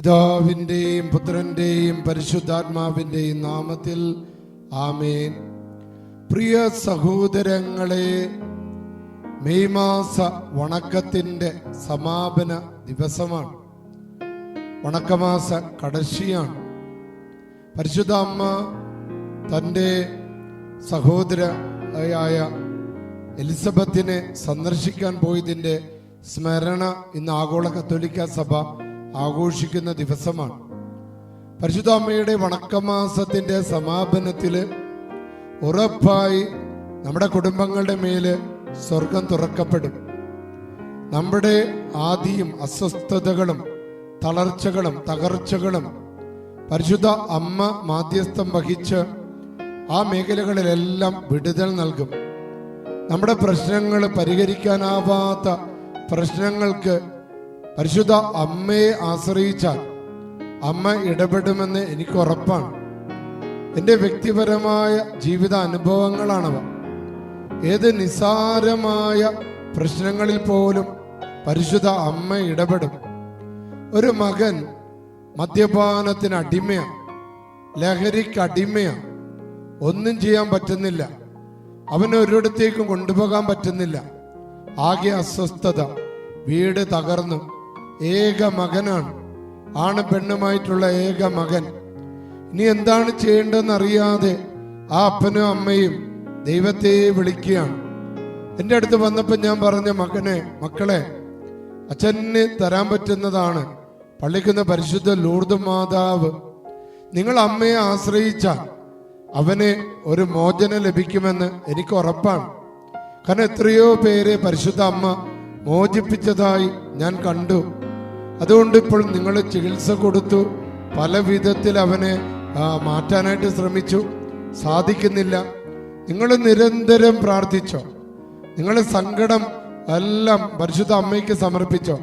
പിതാവിന്റെയും പുത്രന്റെയും പരിശുദ്ധാത്മാവിന്റെയും നാമത്തിൽ ആമേൻ. പ്രിയ സഹോദരങ്ങളെ മെയ് മാസ വണക്കത്തിന്റെ സമാപന ദിവസമാണ്. വണക്കമാസ കടശിയാണ് പരിശുദ്ധ അമ്മ തന്റെ സഹോദരയായ എലിസബത്തിനെ സന്ദർശിക്കാൻ പോയതിന്റെ സ്മരണ ഇന്ന് ആഗോള കത്തോലിക്ക സഭ ആഘോഷിക്കുന്ന ദിവസമാണ്. പരിശുദ്ധ അമ്മയുടെ വണക്കമാസത്തിന്റെ സമാപനത്തിൽ ഉറപ്പായി നമ്മുടെ കുടുംബങ്ങളുടെ മേൽ സ്വർഗം തുറക്കപ്പെടും. നമ്മുടെ ആദിയും അസ്വസ്ഥതകളും തളർച്ചകളും തകർച്ചകളും പരിശുദ്ധ അമ്മ മാധ്യസ്ഥം വഹിച്ച് ആ മേഖലകളിലെല്ലാം വിടുതൽ നൽകും. നമ്മുടെ പ്രശ്നങ്ങൾ പരിഹരിക്കാനാവാത്ത പ്രശ്നങ്ങൾക്ക് പരിശുദ്ധ അമ്മയെ ആശ്രയിച്ചാൽ അമ്മ ഇടപെടുമെന്ന് എനിക്ക് ഉറപ്പാണ്. എന്റെ വ്യക്തിപരമായ ജീവിത അനുഭവങ്ങളാണവ. ഏത് നിസാരമായ പ്രശ്നങ്ങളിൽ പോലും പരിശുദ്ധ അമ്മ ഇടപെടും. ഒരു മകൻ മദ്യപാനത്തിന് അടിമയാണ് ലഹരിക്ക് അടിമയാണ് ഒന്നും ചെയ്യാൻ പറ്റുന്നില്ല. അവനെ ഒരിടത്തേക്കും കൊണ്ടുപോകാൻ പറ്റുന്നില്ല. ആകെ അസ്വസ്ഥത വീട് തകർന്നു. ഏക മകനാണ്. ആണ് പെണ്ണുമായിട്ടുള്ള ഏക മകൻ. ഇനി എന്താണ് ചെയ്യേണ്ടതെന്ന് അറിയാതെ ആ അപ്പനും അമ്മയും ദൈവത്തെ വിളിക്കുകയാണ്. എന്റെ അടുത്ത് വന്നപ്പോൾ ഞാൻ പറഞ്ഞ മകനെ മക്കളെ അച്ഛന് തരാൻ പറ്റുന്നതാണ്. പള്ളിക്കുന്ന പരിശുദ്ധ ലൂർദ് മാതാവ് നിങ്ങൾ അമ്മയെ ആശ്രയിച്ചാൽ അവന് ഒരു മോചനം ലഭിക്കുമെന്ന് എനിക്ക് ഉറപ്പാണ്. കാരണം എത്രയോ പേരെ പരിശുദ്ധ അമ്മ മോചിപ്പിച്ചതായി ഞാൻ കണ്ടു. അതുകൊണ്ട് ഇപ്പോൾ നിങ്ങൾ ചികിത്സ കൊടുത്തു. പല വിധത്തിൽ അവനെ മാറ്റാനായിട്ട് ശ്രമിച്ചു. സാധിക്കുന്നില്ല. നിങ്ങൾ നിരന്തരം പ്രാർത്ഥിച്ചോ. നിങ്ങൾ സങ്കടം എല്ലാം പരിശുദ്ധ അമ്മയ്ക്ക് സമർപ്പിച്ചോ.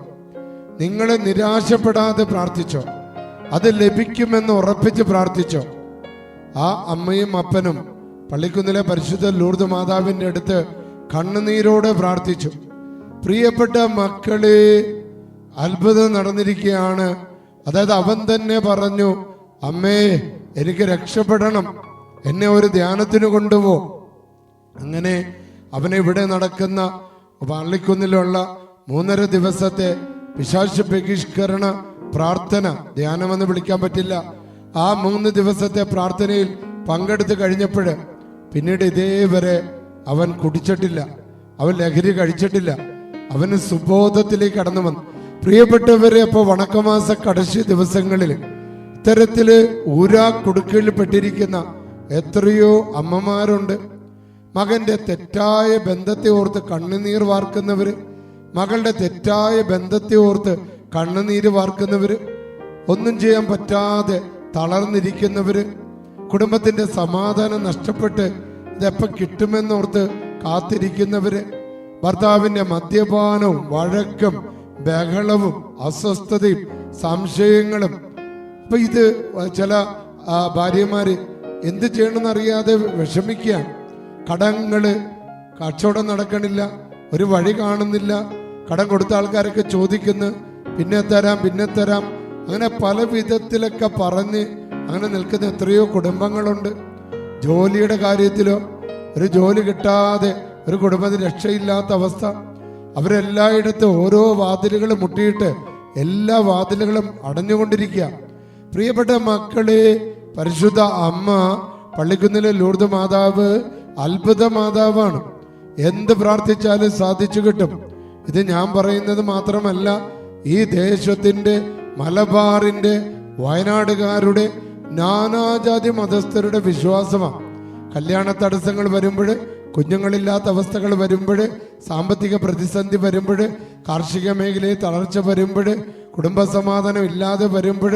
നിങ്ങൾ നിരാശപ്പെടാതെ പ്രാർത്ഥിച്ചോ. അത് ലഭിക്കുമെന്ന് ഉറപ്പിച്ച് പ്രാർത്ഥിച്ചോ. ആ അമ്മയും അപ്പനും പള്ളിക്കുന്നിലെ പരിശുദ്ധ ലൂർദ് മാതാവിന്റെ അടുത്ത് കണ്ണുനീരോടെ പ്രാർത്ഥിച്ചു. പ്രിയപ്പെട്ട മക്കളെ അത്ഭുതം നടന്നിരിക്കുകയാണ്. അതായത് അവൻ തന്നെ പറഞ്ഞു അമ്മേ എനിക്ക് രക്ഷപ്പെടണം. എന്നെ ഒരു ധ്യാനത്തിന് കൊണ്ടുപോ. അങ്ങനെ അവനെ ഇവിടെ നടക്കുന്ന പള്ളിക്കുന്നിലുള്ള മൂന്നര ദിവസത്തെ പിശാശ ബഹിഷ്കരണ പ്രാർത്ഥന ധ്യാനമെന്ന് വിളിക്കാൻ പറ്റില്ല. ആ മൂന്ന് ദിവസത്തെ പ്രാർത്ഥനയിൽ പങ്കെടുത്ത് കഴിഞ്ഞപ്പോൾ പിന്നീട് ഇതേവരെ അവൻ കുടിച്ചിട്ടില്ല. അവൻ ലഹരി കഴിച്ചിട്ടില്ല. അവന് സുബോധത്തിലേക്ക് കടന്നു വന്നു. പ്രിയപ്പെട്ടവരെ അപ്പോൾ വണക്കമാസ കടശി ദിവസങ്ങളിൽ ഇത്തരത്തിൽ ഊരാ കുടുക്കയിൽ പെട്ടിരിക്കുന്ന എത്രയോ അമ്മമാരുണ്ട്. മകന്റെ തെറ്റായ ബന്ധത്തെ ഓർത്ത് കണ്ണുനീർ വാർക്കുന്നവര് മകളുടെ തെറ്റായ ബന്ധത്തെ ഓർത്ത് കണ്ണുനീര് വാർക്കുന്നവര് ഒന്നും ചെയ്യാൻ പറ്റാതെ തളർന്നിരിക്കുന്നവര് കുടുംബത്തിന്റെ സമാധാനം നഷ്ടപ്പെട്ട് ഇതെപ്പം കിട്ടുമെന്നോർത്ത് കാത്തിരിക്കുന്നവര് ഭർത്താവിന്റെ മദ്യപാനവും വഴക്കും ബഹളവും അസ്വസ്ഥതയും സംശയങ്ങളും. ഇപ്പൊ ഇത് ചില ഭാര്യമാര് എന്ത് ചെയ്യണമെന്ന് അറിയാതെ വിഷമിക്കുക കടങ്ങൾ കച്ചവടം നടക്കണില്ല ഒരു വഴി കാണുന്നില്ല കടം കൊടുത്ത ആൾക്കാരൊക്കെ ചോദിക്കുന്നു പിന്നെ തരാം പിന്നെ തരാം. അങ്ങനെ പല വിധത്തിലൊക്കെ പറഞ്ഞ് അങ്ങനെ നിൽക്കുന്ന എത്രയോ കുടുംബങ്ങളുണ്ട്. ജോലിയുടെ കാര്യത്തിലോ ഒരു ജോലി കിട്ടാതെ ഒരു കുടുംബത്തിന് രക്ഷയില്ലാത്ത അവസ്ഥ. അവരെല്ലായിടത്തും ഓരോ വാതിലുകൾ മുട്ടിയിട്ട് എല്ലാ വാതിലുകളും അടഞ്ഞുകൊണ്ടിരിക്കുക. പ്രിയപ്പെട്ട മക്കളെ പരിശുദ്ധ അമ്മ പള്ളിക്കുന്നിലെ ലൂർദ് മാതാവ് അത്ഭുത മാതാവാണ്. എന്ത് പ്രാർത്ഥിച്ചാലും സാധിച്ചു കിട്ടും. ഇത് ഞാൻ പറയുന്നത് മാത്രമല്ല ഈ ദേശത്തിന്റെ മലബാറിന്റെ വയനാടുകാരുടെ നാനാജാതി മതസ്ഥരുടെ വിശ്വാസമാണ്. കല്യാണ തടസ്സങ്ങൾ വരുമ്പോൾ കുഞ്ഞുങ്ങളില്ലാത്ത അവസ്ഥകൾ വരുമ്പോൾ സാമ്പത്തിക പ്രതിസന്ധി വരുമ്പോൾ കാർഷിക മേഖലയിൽ തളർച്ച വരുമ്പോൾ കുടുംബസമാധാനം ഇല്ലാതെ വരുമ്പോൾ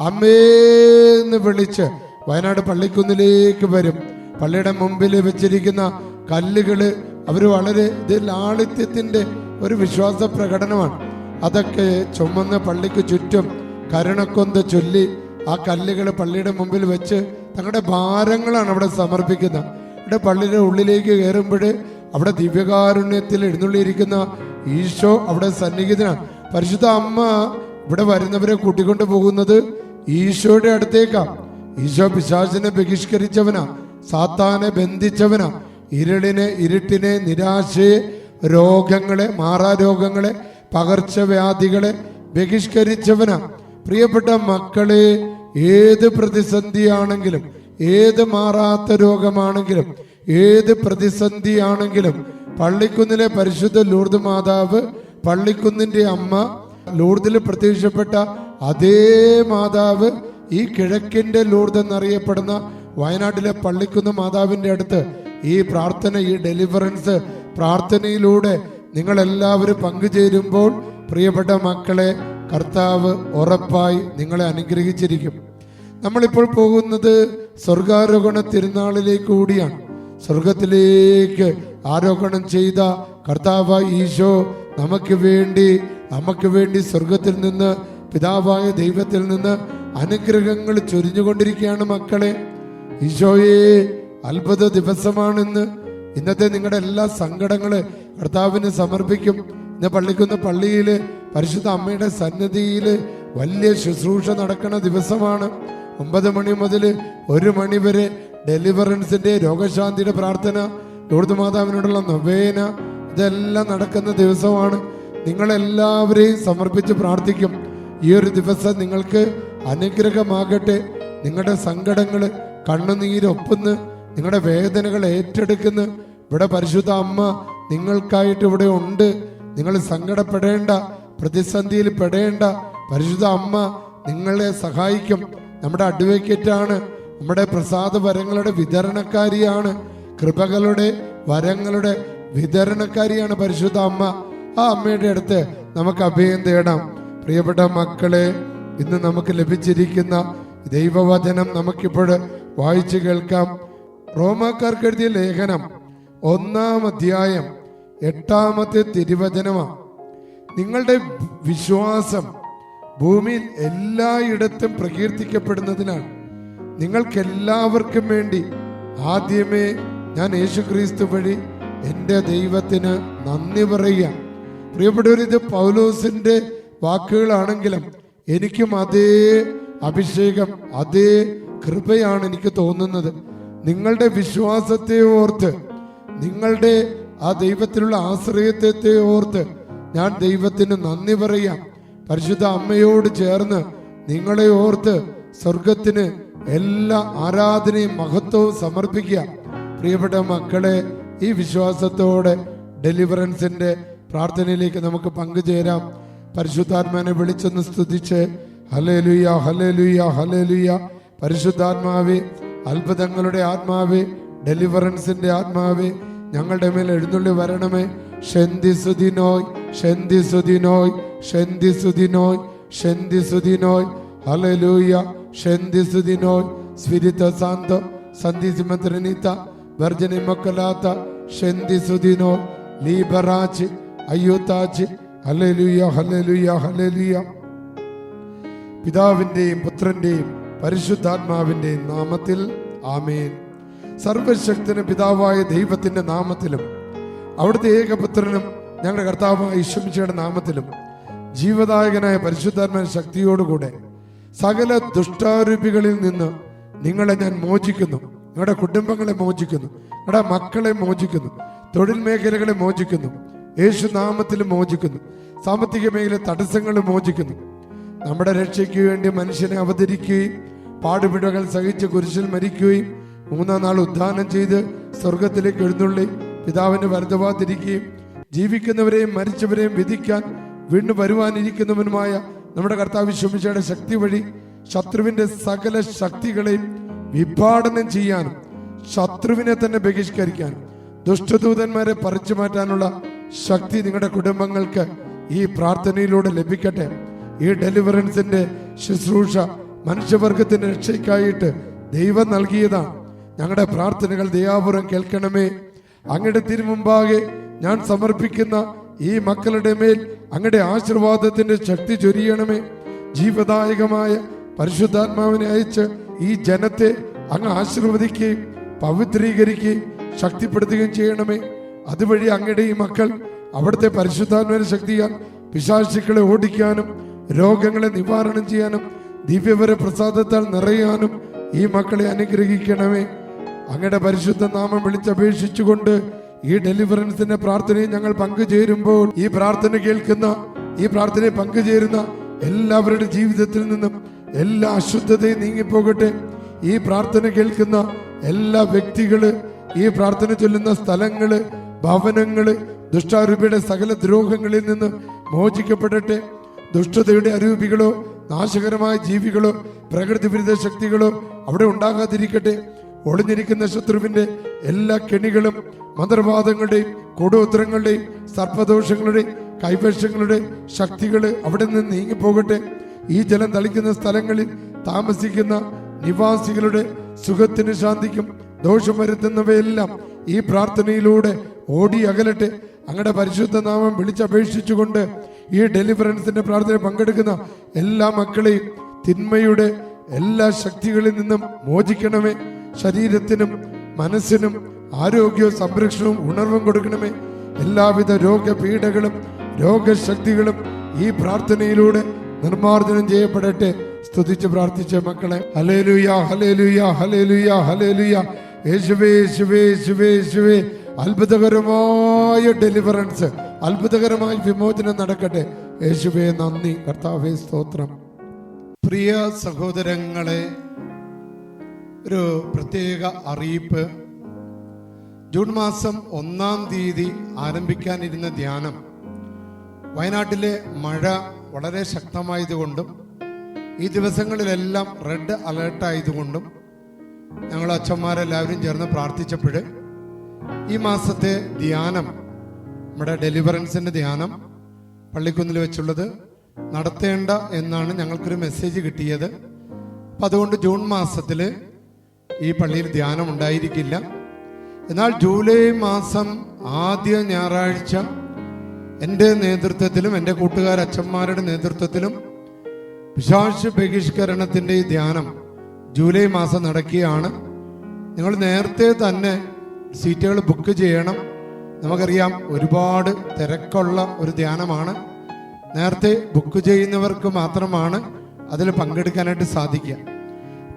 അമ്മേന്ന് വിളിച്ച് വയനാട് പള്ളിക്കുന്നിലേക്ക് വരും. പള്ളിയുടെ മുമ്പിൽ വെച്ചിരിക്കുന്ന കല്ലുകൾ അവർ വളരെ ഇത് ലാളിത്യത്തിന്റെ ഒരു വിശ്വാസ പ്രകടനമാണ്. അതൊക്കെ ചുമന്ന് പള്ളിക്ക് ചുറ്റും കരുണക്കൊന്ത് ചൊല്ലി ആ കല്ലുകൾ പള്ളിയുടെ മുമ്പിൽ വെച്ച് തങ്ങളുടെ ഭാരങ്ങളാണ് അവിടെ സമർപ്പിക്കുന്നത്. ഇവിടെ പള്ളിയുടെ ഉള്ളിലേക്ക് കയറുമ്പോൾ അവിടെ ദിവ്യകാരുണ്യത്തിൽ എഴുന്നള്ളിയിരിക്കുന്ന ഈശോ അവിടെ സന്നിഹിതനാണ് പരിശുദ്ധ അമ്മ ഇവിടെ വരുന്നവരെ കൂട്ടിക്കൊണ്ടു പോകുന്നത് ഈശോയുടെ അടുത്തേക്കാണ് ഈശോ പിശാചിനെ ബഹിഷ്കരിച്ചവനാ സാത്താനെ ബന്ധിച്ചവനാ. ഇരുളിനെ ഇരുട്ടിനെ നിരാശയെ രോഗങ്ങളെ മാറാരോഗങ്ങളെ പകർച്ചവ്യാധികളെ ബഹിഷ്കരിച്ചവനാ. പ്രിയപ്പെട്ട മക്കളെ ഏത് പ്രതിസന്ധിയാണെങ്കിലും ഏത് മാറാത്ത രോഗമാണെങ്കിലും ഏത് പ്രതിസന്ധിയാണെങ്കിലും പള്ളിക്കുന്നിലെ പരിശുദ്ധ ലൂർദ് മാതാവ് പള്ളിക്കുന്നിന്റെ അമ്മ ലൂർദിൽ പ്രത്യക്ഷപ്പെട്ട അതേ മാതാവ് ഈ കിഴക്കിന്റെ ലൂർദ് എന്നറിയപ്പെടുന്ന വയനാട്ടിലെ പള്ളിക്കുന്ന് മാതാവിന്റെ അടുത്ത് ഈ പ്രാർത്ഥന ഈ ഡെലിവറൻസ് പ്രാർത്ഥനയിലൂടെ നിങ്ങൾ എല്ലാവരും പങ്കുചേരുമ്പോൾ പ്രിയപ്പെട്ട മക്കളെ കർത്താവ് ഉറപ്പായി നിങ്ങളെ അനുഗ്രഹിച്ചിരിക്കും. നമ്മളിപ്പോൾ പോകുന്നത് സ്വർഗാരോഹണ തിരുനാളിലേക്ക് കൂടിയാണ്. സ്വർഗത്തിലേക്ക് ആരോഹണം ചെയ്ത കർത്താവായ ഈശോ നമുക്ക് വേണ്ടി നമുക്ക് വേണ്ടി സ്വർഗത്തിൽ നിന്ന് പിതാവായ ദൈവത്തിൽ നിന്ന് അനുഗ്രഹങ്ങൾ ചൊരിഞ്ഞുകൊണ്ടിരിക്കുകയാണ് മക്കളെ. ഈശോയെ അത്ഭുത ദിവസമാണെന്ന് ഇന്നത്തെ നിങ്ങളുടെ എല്ലാ സങ്കടങ്ങൾ കർത്താവിന് സമർപ്പിക്കും. ഇന്ന് പള്ളിക്കുന്ന പള്ളിയിൽ പരിശുദ്ധ അമ്മയുടെ സന്നിധിയിൽ വലിയ ശുശ്രൂഷ നടക്കുന്ന ദിവസമാണ്. ഒമ്പത് മണി മുതൽ ഒരു മണി വരെ രോഗശാന്തിയുടെ പ്രാർത്ഥന ലോർദ് മാതാവിനോടുള്ള നൊവേന ഇതെല്ലാം നടക്കുന്ന ദിവസമാണ്. നിങ്ങളെല്ലാവരെയും സമർപ്പിച്ച് പ്രാർത്ഥിക്കും. ഈ ഒരു ദിവസം നിങ്ങൾക്ക് അനുഗ്രഹമാകട്ടെ. നിങ്ങളുടെ സങ്കടങ്ങൾ കണ്ണുനീരൊപ്പുന്ന് നിങ്ങളുടെ വേദനകൾ ഏറ്റെടുക്കുന്ന. ഇവിടെ പരിശുദ്ധ അമ്മ നിങ്ങൾക്കായിട്ട് ഇവിടെ ഉണ്ട്. നിങ്ങൾ സങ്കടപ്പെടേണ്ട പ്രതിസന്ധിയിൽ പെടേണ്ട പരിശുദ്ധ അമ്മ നിങ്ങളെ സഹായിക്കും. നമ്മുടെ അഡ്വക്കേറ്റ് ആണ് നമ്മുടെ പ്രസാദ വരങ്ങളുടെ വിതരണക്കാരിയാണ് കൃപകളുടെ വരങ്ങളുടെ വിതരണക്കാരിയാണ് പരിശുദ്ധ അമ്മ. ആ അമ്മയുടെ അടുത്ത് നമുക്ക് അഭയം തേടാം. പ്രിയപ്പെട്ട മക്കളെ ഇന്ന് നമുക്ക് ലഭിച്ചിരിക്കുന്ന ദൈവവചനം നമുക്കിപ്പോൾ വായിച്ചു കേൾക്കാം. റോമാക്കാർക്ക് എഴുതിയ ലേഖനം ഒന്നാം അധ്യായം എട്ടാമത്തെ തിരുവചനമാണ്. നിങ്ങളുടെ വിശ്വാസം ഭൂമിയിൽ എല്ലായിടത്തും പ്രകീർത്തിക്കപ്പെടുന്നതിനാണ് നിങ്ങൾക്കെല്ലാവർക്കും വേണ്ടി ആദ്യമേ ഞാൻ യേശു ക്രിസ്തു വഴി എന്റെ ദൈവത്തിന് നന്ദി പറയുക. പ്രിയപ്പെട്ടവർ ഇത് പൗലോസിന്റെ വാക്കുകളാണെങ്കിലും എനിക്കും അതേ അഭിഷേകം അതേ കൃപയാണ് എനിക്ക് തോന്നുന്നത്. നിങ്ങളുടെ വിശ്വാസത്തെ ഓർത്ത് നിങ്ങളുടെ ആ ദൈവത്തിലുള്ള ആശ്രയത്തെ ഓർത്ത് ഞാൻ ദൈവത്തിന് നന്ദി പറയാം പരിശുദ്ധ അമ്മയോട് ചേർന്ന് നിങ്ങളെ ഓർത്ത് സ്വർഗത്തിന് എല്ലാ ആരാധനയും മഹത്വവും സമർപ്പിക്കുക. പ്രിയപ്പെട്ട മക്കളെ ഈ വിശ്വാസത്തോടെ ഡെലിവറൻസിന്റെ പ്രാർത്ഥനയിലേക്ക് നമുക്ക് പങ്കുചേരാം. പരിശുദ്ധാത്മാനെ വിളിച്ചൊന്ന് സ്തുതിച്ച് ഹലേലുയ ഹലേലുയ ഹലേലുയ പരിശുദ്ധാത്മാവേ അത്ഭുതങ്ങളുടെ ആത്മാവേ ഡെലിവറൻസിന്റെ ആത്മാവേ ഞങ്ങളുടെ മേൽ എഴുന്നള്ളി വരണമേ. ഷെന്തി സുദിനോയ് ശന്തിസുദിനോയ് ശന്തിസുദിനോയ് ഹലലൂയ സുദിനോയ് ഷെന്തി സുദിനോയ് ഹല്ലേലൂയ ഷെന്തി സുദിനോയ് സ്പിരിത സാന്തോ സന്ധി സിമന്ത്രനിത വെർജനി മക്കളാത്ത ഷെന്തി സുദിനോയ് ലീബറാച്ച് അയ്യൂത്താച്ച് ഹല്ലേലൂയ ഹല്ലേലൂയ ഹല്ലേലൂയ. പിതാവിന്റെയും പുത്രന്റെയും പരിശുദ്ധാത്മാവിന്റെയും നാമത്തിൽ ആമേൻ. സർവശക്തന് പിതാവായ ദൈവത്തിന്റെ നാമത്തിലും അവിടുത്തെ ഏകപുത്രനും ഞങ്ങളുടെ കർത്താവ് ഈശ്വമിച്ചയുടെ നാമത്തിലും ജീവദായകനായ പരിശുദ്ധാത്മ ശക്തിയോടുകൂടെ സകല ദുഷ്ടാരൂപികളിൽ നിന്ന് നിങ്ങളെ ഞാൻ മോചിക്കുന്നു. നിങ്ങളുടെ കുടുംബങ്ങളെ മോചിക്കുന്നു. നിങ്ങളുടെ മക്കളെ മോചിക്കുന്നു. തൊഴിൽ മേഖലകളെ മോചിക്കുന്നു. യേശു നാമത്തിൽ മോചിക്കുന്നു. സാമ്പത്തിക മേഖല തടസ്സങ്ങൾ മോചിക്കുന്നു. നമ്മുടെ രക്ഷയ്ക്ക് വേണ്ടി മനുഷ്യനെ അവതരിക്കുകയും പാടുപിടകൾ സഹിച്ച് കുരിശിൽ മരിക്കുകയും മൂന്നാം നാൾ ഉദ്ധാനം ചെയ്ത് സ്വർഗത്തിലേക്ക് എഴുന്നള്ളി പിതാവിന് വരദവാതിരിക്കുകയും ജീവിക്കുന്നവരെയും മരിച്ചവരെയും വിധിക്കാൻ വീണ്ടും വരുവാനിരിക്കുന്നവനുമായ നമ്മുടെ കർത്താവ് ശുമിച്ചയുടെ ശക്തി വഴി ശത്രുവിന്റെ സകല ശക്തികളെയും വിഭാടനം ചെയ്യാനും ശത്രുവിനെ തന്നെ ബഹിഷ്കരിക്കാനും ദുഷ്ടദൂതന്മാരെ പറിച്ചു മാറ്റാനുള്ള ശക്തി നിങ്ങളുടെ കുടുംബങ്ങൾക്ക് ഈ പ്രാർത്ഥനയിലൂടെ ലഭിക്കട്ടെ. ഈ ഡെലിവറൻസിന്റെ ശുശ്രൂഷ മനുഷ്യവർഗത്തിന്റെ രക്ഷയ്ക്കായിട്ട് ദൈവം നൽകിയതാണ്. ഞങ്ങളുടെ പ്രാർത്ഥനകൾ ദയാപുരം കേൾക്കണമേ. അങ്ങയുടെ തിരുമുമ്പാകെ ഞാൻ സമർപ്പിക്കുന്ന ഈ മക്കളുടെ മേൽ അങ്ങയുടെ ആശീർവാദത്തിന്റെ ശക്തി ചൊരിയണമേ. ജീവദായകമായ പരിശുദ്ധാത്മാവിനെ അയച്ച് ഈ ജനത്തെ അങ്ങ് ആശീർവദിക്കുകയും പവിത്രീകരിക്കുകയും ശക്തിപ്പെടുത്തുകയും ചെയ്യണമേ. അതുവഴി അങ്ങയുടെ ഈ മക്കൾ അവിടുത്തെ പരിശുദ്ധാത്മാവിന്റെ ശക്തിയാൽ പിശാശിക്കളെ ഓടിക്കാനും രോഗങ്ങളെ നിവാരണം ചെയ്യാനും ദിവ്യവര പ്രസാദത്താൽ നിറയാനും ഈ മക്കളെ അനുഗ്രഹിക്കണമേ. അങ്ങയുടെ പരിശുദ്ധ നാമം വിളിച്ചപേക്ഷിച്ചുകൊണ്ട് ഈ ഡെലിവറൻസിന്റെ പ്രാർത്ഥനയിൽ ഞങ്ങൾ പങ്കുചേരുമ്പോൾ ഈ പ്രാർത്ഥന കേൾക്കുന്ന ഈ പ്രാർത്ഥനയിൽ പങ്കുചേരുന്ന എല്ലാവരുടെ ജീവിതത്തിൽ നിന്നും എല്ലാ അശുദ്ധതയും നീങ്ങിപ്പോകട്ടെ. ഈ പ്രാർത്ഥന കേൾക്കുന്ന എല്ലാ വ്യക്തികൾ ഈ പ്രാർത്ഥന ചൊല്ലുന്ന സ്ഥലങ്ങൾ ഭവനങ്ങൾ ദുഷ്ടാരൂപിയുടെ സകല ദ്രോഹങ്ങളിൽ നിന്ന് മോചിക്കപ്പെടട്ടെ. ദുഷ്ടതയുടെ അരൂപികളോ നാശകരമായ ജീവികളോ പ്രകൃതി വിരുദ്ധ ശക്തികളോ അവിടെ ഉണ്ടാകാതിരിക്കട്ടെ. ഒളിഞ്ഞിരിക്കുന്ന ശത്രുവിന്റെ എല്ലാ കെണികളും മന്ത്രവാദങ്ങളുടെയും കൂടോത്രങ്ങളുടെയും സർപ്പദോഷങ്ങളുടെയും കൈവശങ്ങളുടെ ശക്തികൾ അവിടെ നിന്ന് നീങ്ങിപ്പോകട്ടെ. ഈ ജലം തളിക്കുന്ന സ്ഥലങ്ങളിൽ താമസിക്കുന്ന നിവാസികളുടെ സുഖത്തിന് ശാന്തിക്കും ദോഷം വരുത്തുന്നവയെല്ലാം ഈ പ്രാർത്ഥനയിലൂടെ ഓടി അകലട്ടെ. അങ്ങയുടെ പരിശുദ്ധ നാമം വിളിച്ചപേക്ഷിച്ചുകൊണ്ട് ഈ ഡെലിവറൻസിന്റെ പ്രാർത്ഥന പങ്കെടുക്കുന്ന എല്ലാ മക്കളെയും തിന്മയുടെ എല്ലാ ശക്തികളിൽ നിന്നും മോചിക്കണമേ. ശരീരത്തിനും മനസ്സിനും ആരോഗ്യവും സംരക്ഷണവും ഉണർവും കൊടുക്കണമേ. എല്ലാവിധ രോഗപീഠകളും രോഗശക്തികളും ഈ പ്രാർത്ഥനയിലൂടെ നിർമാർജനം ചെയ്യപ്പെടട്ടെ. സ്തുതിച്ച് പ്രാർത്ഥിച്ച മക്കളെ ഹലേലുയ ഹലേലുയ ഹലേലുയ ഹലേലുയ യേശുവേ യേശുവേ യേശുവേ യേശുവേ. അത്ഭുതകരമായ ഡെലിവറൻസ് അത്ഭുതകരമായ വിമോചനം നടക്കട്ടെ. യേശുവേ നന്ദി. കർത്താവേ സ്തോത്രം. പ്രിയ സഹോദരങ്ങളെ ഒരു പ്രത്യേക അറിയിപ്പ്. ജൂൺ മാസം ഒന്നാം തീയതി ആരംഭിക്കാനിരുന്ന ധ്യാനം വയനാട്ടിലെ മഴ വളരെ ശക്തമായതുകൊണ്ടും ഈ ദിവസങ്ങളിലെല്ലാം റെഡ് അലേർട്ടായതുകൊണ്ടും ഞങ്ങൾ അച്ഛന്മാരെല്ലാവരും ചേർന്ന് പ്രാർത്ഥിച്ചപ്പോൾ ഈ മാസത്തെ ധ്യാനം നമ്മുടെ ഡെലിവറൻസിന്റെ ധ്യാനം പള്ളിക്കുന്നിൽ വെച്ചുള്ളത് നടത്തേണ്ട എന്നാണ് ഞങ്ങൾക്കൊരു മെസ്സേജ് കിട്ടിയത്. അപ്പം അതുകൊണ്ട് ജൂൺ മാസത്തിൽ ഈ പള്ളിയിൽ ധ്യാനം ഉണ്ടായിരിക്കില്ല. എന്നാൽ ജൂലൈ മാസം ആദ്യ ഞായറാഴ്ച എന്റെ നേതൃത്വത്തിലും എന്റെ കൂട്ടുകാർ അച്ഛന്മാരുടെ നേതൃത്വത്തിലും വിശാഷ ബഹിഷ്കരണത്തിന്റെ ഈ ധ്യാനം ജൂലൈ മാസം നടക്കുകയാണ്. നിങ്ങൾ നേരത്തെ തന്നെ സീറ്റുകൾ ബുക്ക് ചെയ്യണം. നമുക്കറിയാം ഒരുപാട് തിരക്കുള്ള ഒരു ധ്യാനമാണ്. നേരത്തെ ബുക്ക് ചെയ്യുന്നവർക്ക് മാത്രമാണ് അതിൽ പങ്കെടുക്കാനായിട്ട് സാധിക്കുക.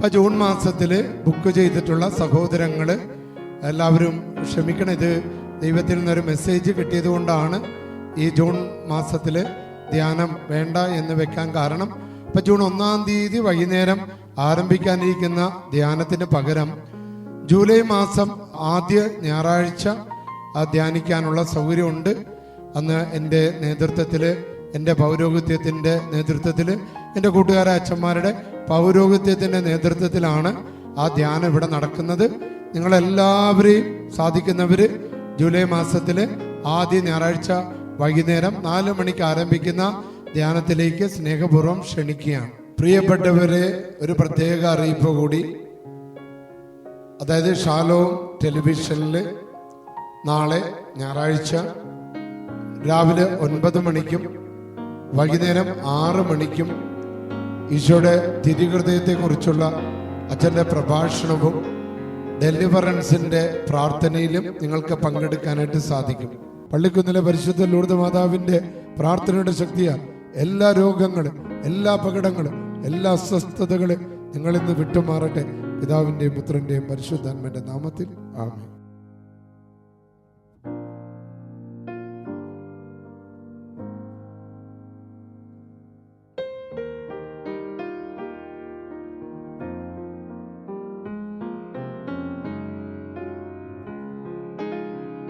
ഇപ്പം ജൂൺ മാസത്തിൽ ബുക്ക് ചെയ്തിട്ടുള്ള സഹോദരങ്ങൾ എല്ലാവരും ക്ഷമിക്കണം ഇത് ദൈവത്തിൽ നിന്നൊരു മെസ്സേജ് കിട്ടിയത് കൊണ്ടാണ് ഈ ജൂൺ മാസത്തിൽ ധ്യാനം വേണ്ട എന്ന് വെക്കാൻ കാരണം. ഇപ്പം ജൂൺ ഒന്നാം തീയതി വൈകുന്നേരം ആരംഭിക്കാനിരിക്കുന്ന ധ്യാനത്തിന് പകരം ജൂലൈ മാസം ആദ്യ ഞായറാഴ്ച ധ്യാനിക്കാനുള്ള സൗകര്യമുണ്ട്. അന്ന് എന്റെ നേതൃത്വത്തിൽ എന്റെ പൗരോഹിത്യത്തിന്റെ നേതൃത്വത്തിൽ എന്റെ കൂട്ടുകാരെ അച്ഛന്മാരുടെ പൗരോഹിത്യത്തിന്റെ നേതൃത്വത്തിലാണ് ആ ധ്യാനം ഇവിടെ നടക്കുന്നത്. നിങ്ങളെല്ലാവരെയും സാധിക്കുന്നവര് ജൂലൈ മാസത്തിലെ ആദ്യ ഞായറാഴ്ച വൈകുന്നേരം നാല് മണിക്ക് ആരംഭിക്കുന്ന ധ്യാനത്തിലേക്ക് സ്നേഹപൂർവം ക്ഷണിക്കുകയാണ്. പ്രിയപ്പെട്ടവരെ ഒരു പ്രത്യേക അറിയിപ്പ് കൂടി. അതായത് ഷാലോ ടെലിവിഷനിൽ നാളെ ഞായറാഴ്ച രാവിലെ ഒൻപത് മണിക്കും വൈകുന്നേരം ആറ് മണിക്കും ഈശോയുടെ തിരുഹൃദയത്തെക്കുറിച്ചുള്ള അച്ഛന്റെ പ്രഭാഷണവും ഡെലിവറൻസിന്റെ പ്രാർത്ഥനയിലും നിങ്ങൾക്ക് പങ്കെടുക്കാനായിട്ട് സാധിക്കും. പള്ളിക്കുന്നിലെ പരിശുദ്ധ ലൂർദ് മാതാവിന്റെ പ്രാർത്ഥനയുടെ ശക്തിയാൽ എല്ലാ രോഗങ്ങളും എല്ലാ അപകടങ്ങളും എല്ലാ അസ്വസ്ഥതകളും നിങ്ങളിന്ന് വിട്ടുമാറട്ടെ. പിതാവിന്റെയും പുത്രന്റെയും പരിശുദ്ധാത്മന്റെ നാമത്തിൽ. ആമേൻ.